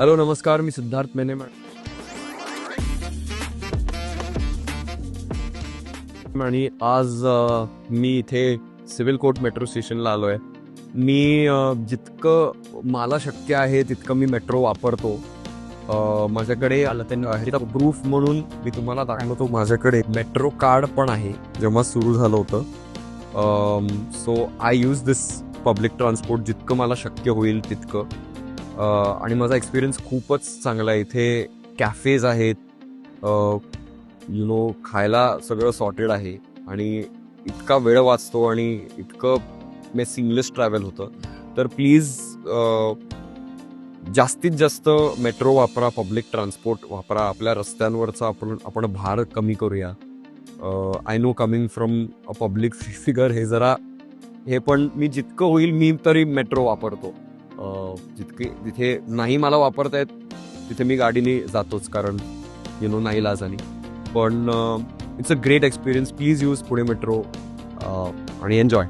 Hello नमस्कार मी सिद्धार्थ मेने आणि आज मी इथे सिव्हिल कोर्ट मेट्रो स्टेशनला आलो आहे मी जितकं मला शक्य आहे तितकं मी मेट्रो वापरतो. माझ्याकडे आलं त्यांनी प्रूफ म्हणून मी तुम्हाला दाखवतो माझ्याकडे मेट्रो कार्ड पण आहे जेव्हा सुरू झालं होतं. So I use this public transport जितकं मला शक्य होईल तितकं. आणि माझा एक्सपिरियन्स खूपच चांगला आहे. इथे कॅफेज आहेत. यु नो खायला सगळं सॉर्टेड आहे. आणि इतका वेळ वाचतो आणि इतकं मे सिंगलेस ट्रॅव्हल होतं. तर प्लीज जास्तीत जास्त मेट्रो वापरा पब्लिक ट्रान्सपोर्ट वापरा. आपल्या रस्त्यांवरचा आपण आपण भार कमी करूया. I know coming from a public figure हे जरा हे पण मी जितकं होईल मी तरी मेट्रो वापरतो. जितके जिथे नाही मला वापरता येत तिथे मी गाडीने जातोच कारण यु नो नाही लाजानी. पण it's a great experience please use Pune metro आणि एन्जॉय